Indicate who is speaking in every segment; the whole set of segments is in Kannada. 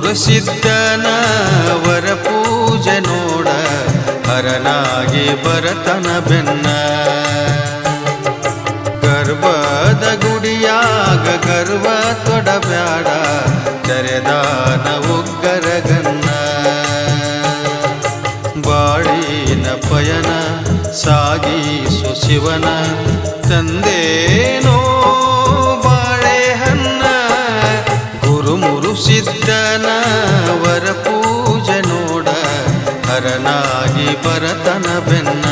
Speaker 1: ಸಿದ್ಧನ ವರ ಪೂಜೆ ನೋಡ ಹರನಾಗಿ ಬರತನ ಬೆನ್ನ. ಗರ್ಭದ ಗುಡಿಯಾಗ ಗರ್ವ ತೊಡಬ್ಯಾಡ ತೆರೆದಾನ ಉಗ್ಗರಗನ್ನ ಬಾಳಿನ ಪಯನ ಸಾಗಿಸು ಶಿವನ ತಂದೇನೋ ಹರನಾಗಿ ಬರತನ ಬೆನ್ನ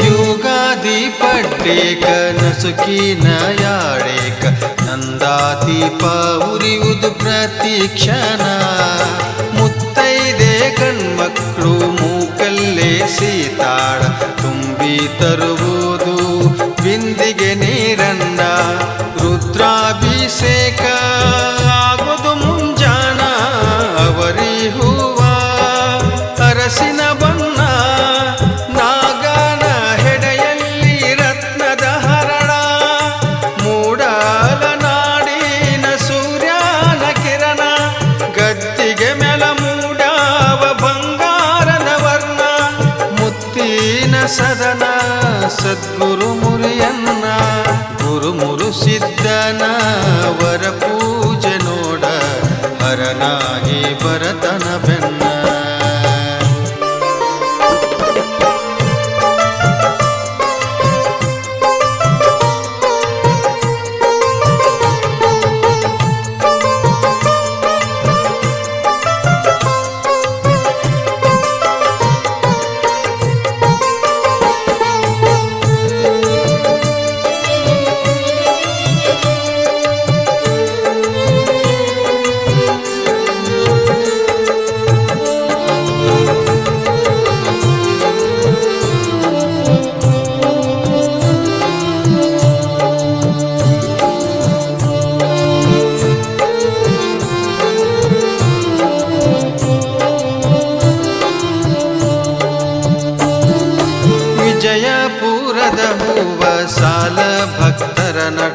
Speaker 1: ಯುಗಾದಿ ಪಟ್ಟೇಕ ನಸುಕಿನ ಯಾಳೇಕ ನಂದಾದೀಪ ಉರಿಯುವುದು ಪ್ರತಿಕ್ಷಣ. ಮುತ್ತೈದೆ ಕಣ್ಮಕ್ಕಳು ಮೂಕಲ್ಲೇ ಸೀತಾಳ, ತುಂಬಿ ತರುವುದು ಬಿಂದಿಗೆ ನೀರನ್ನ ರುದ್ರಾಭಿಷೇಕ ಸದನ ಸದ್ಗುರು ಮುರಿಯನ್ನ ಗುರುಮುರು ಸಿದ್ಧನ ವರ ಪೂಜೆ ನೋಡ ಹರನಾಗಿ ಬರತನ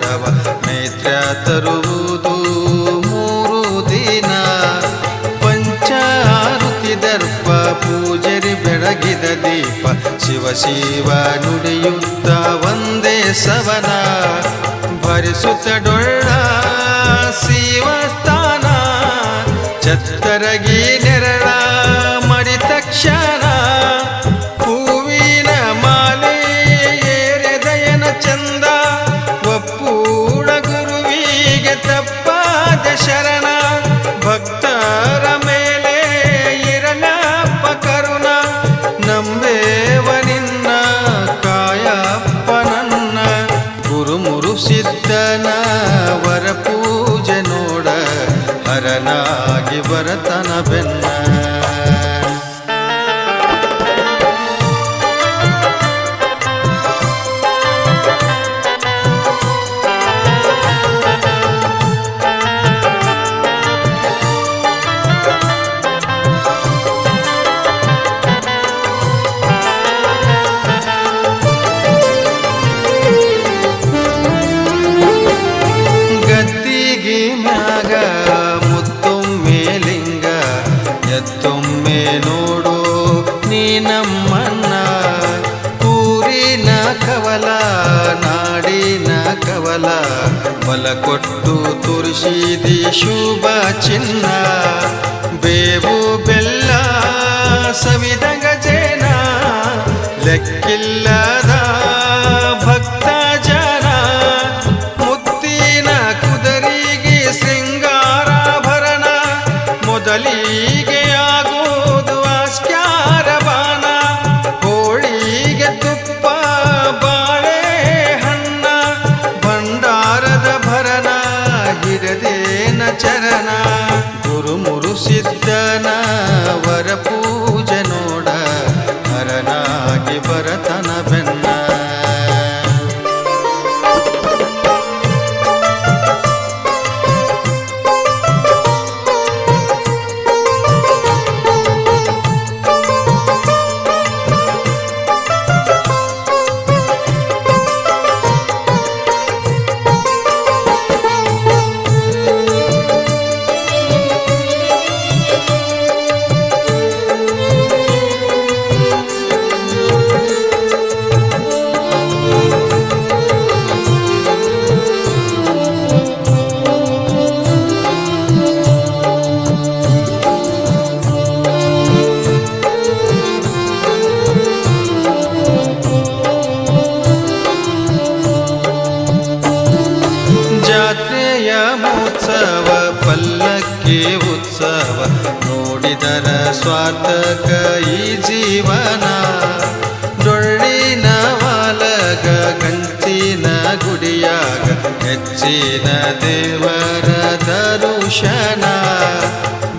Speaker 1: ಭಕ್ತರ ಮೈತ್ರ ತರುವುದು ಮೂರು ದಿನ. ಪಂಚಾರುತಿ ದರ್ಪ ಪೂಜರಿ ಬೆಳಗಿದ ದೀಪ. ಶಿವ ಶಿವ ನುಡಿಯುತ್ತ ಒಂದೇ ಸವನ. ಭರಿಸುತ್ತ ಡೊಳ್ಳ ಶಿವಸ್ಥಾನ. ಛತ್ತರಗಿ ಬಲ ಕೊಟ್ಟು ತುರಿಸಿದಿ ಶುಭ ಚಿನ್ನ ಬೇವು ಬೆಲ್ಲ ಸವಿದಂಗ చరణ. గురుమురు సిద్ధ ಈ ಜೀವನ ಡೊಳ್ಳಿನ ವಾಲಗ ಗಂಚಿನ ಗುಡಿಯಾಗ ಹೆಚ್ಚಿನ ದೇವರ ದರುಶನ.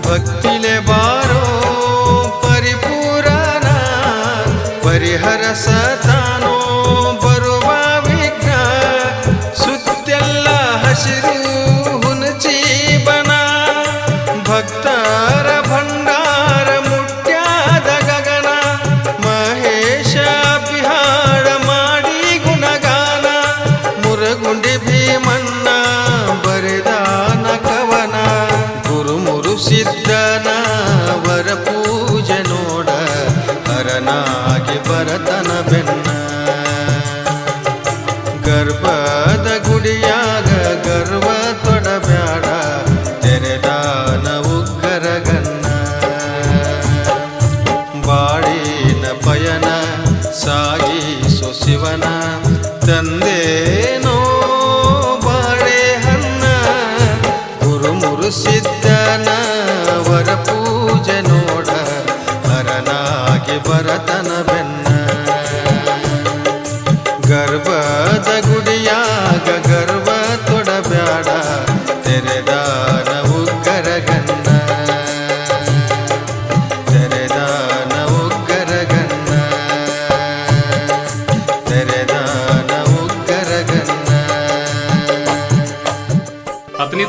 Speaker 1: ಭಕ್ತಿಲೆ ಬಾರೋ ಪರಿಪೂರಣ ಪರಿಹರ ಸತಾನೋ ಗರ್ಭದ ಗುಡಿಯಾಗ ಗರ್ವ ತೊಡಬ್ಯಾಡ. ತೆರೆದಾನ ಉಗ್ಗರಗನ್ನ ಬಾಳಿನ ಪಯನ ಸಾಗಿಸು ಶಿವನ. ತಂದೇನೋ ಬಾಳೆ ಹನ್ನ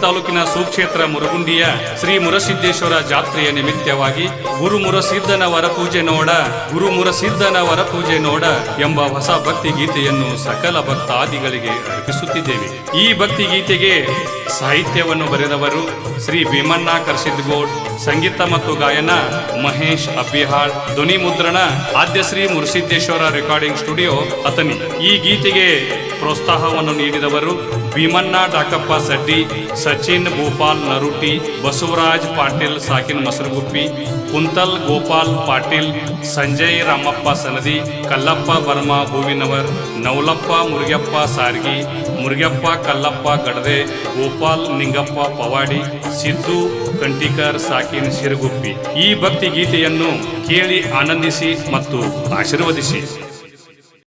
Speaker 2: ತಾಲೂಕಿನ ಸುಕ್ಷೇತ್ರ ಮುರುಗುಂಡಿಯ ಶ್ರೀ ಮುರಸಿದ್ದೇಶ್ವರ ಜಾತ್ರೆಯ ನಿಮಿತ್ತವಾಗಿ ಗುರು ಮುರಸಿದ್ದನ ವರಪೂಜೆ ನೋಡ, ಗುರು ಮುರಸಿದ್ದನ ವರಪೂಜೆ ನೋಡ ಎಂಬ ಹೊಸ ಭಕ್ತಿ ಗೀತೆಯನ್ನು ಸಕಲ ಭಕ್ತಾದಿಗಳಿಗೆ ಅರ್ಪಿಸುತ್ತಿದ್ದೇವೆ. ಈ ಭಕ್ತಿ ಗೀತೆಗೆ ಸಾಹಿತ್ಯವನ್ನು ಬರೆದವರು ಶ್ರೀ ಭೀಮಣ್ಣ ಕರ್ಸಿದ್ಗೋಡ್ ಸಂಗೀತ ಮತ್ತು ಗಾಯನ ಮಹೇಶ್ ಅಬ್ಬಿಹಾಳ್, ಧ್ವನಿ ಮುದ್ರಣ, ಆದ್ಯ ಶ್ರೀ ಮುರಸಿದ್ದೇಶ್ವರ ರೆಕಾರ್ಡಿಂಗ್ ಸ್ಟುಡಿಯೋ ಅತನಿ ಈ ಗೀತೆಗೆ ಪ್ರೋತ್ಸಾಹವನ್ನು ನೀಡಿದವರು ಭೀಮಣ್ಣ ಡಾಕಪ್ಪ ಸಡ್ಡಿ ಸಚಿನ್ ಭೂಪಾಲ್ ನರುಟಿ, ಬಸವರಾಜ್ ಪಾಟೀಲ್, ಸಾಕಿನ್ ಮಸರುಗುಪ್ಪಿ, ಕುಂತಲ್ ಗೋಪಾಲ್ ಪಾಟೀಲ್, ಸಂಜಯ್ ರಾಮಪ್ಪ ಸನದಿ, ಕಲ್ಲಪ್ಪ ವರ್ಮಾ ಹೂವಿನವರ್, ನವಲಪ್ಪ ಮುರುಗಪ್ಪ ಸಾರ್ಗಿ, ಮುರುಗಪ್ಪ ಕಲ್ಲಪ್ಪ ಗಡದೆ, ಗೋಪಾಲ್ ನಿಂಗಪ್ಪ ಪವಾಡಿ, ಸಿದ್ದು ಕಂಟಿಕರ್ ಸಾಕಿನ್ ಶಿರಗುಪ್ಪಿ. ಈ ಭಕ್ತಿ ಗೀತೆಯನ್ನು ಕೇಳಿ ಆನಂದಿಸಿ ಮತ್ತು ಆಶೀರ್ವದಿಸಿ.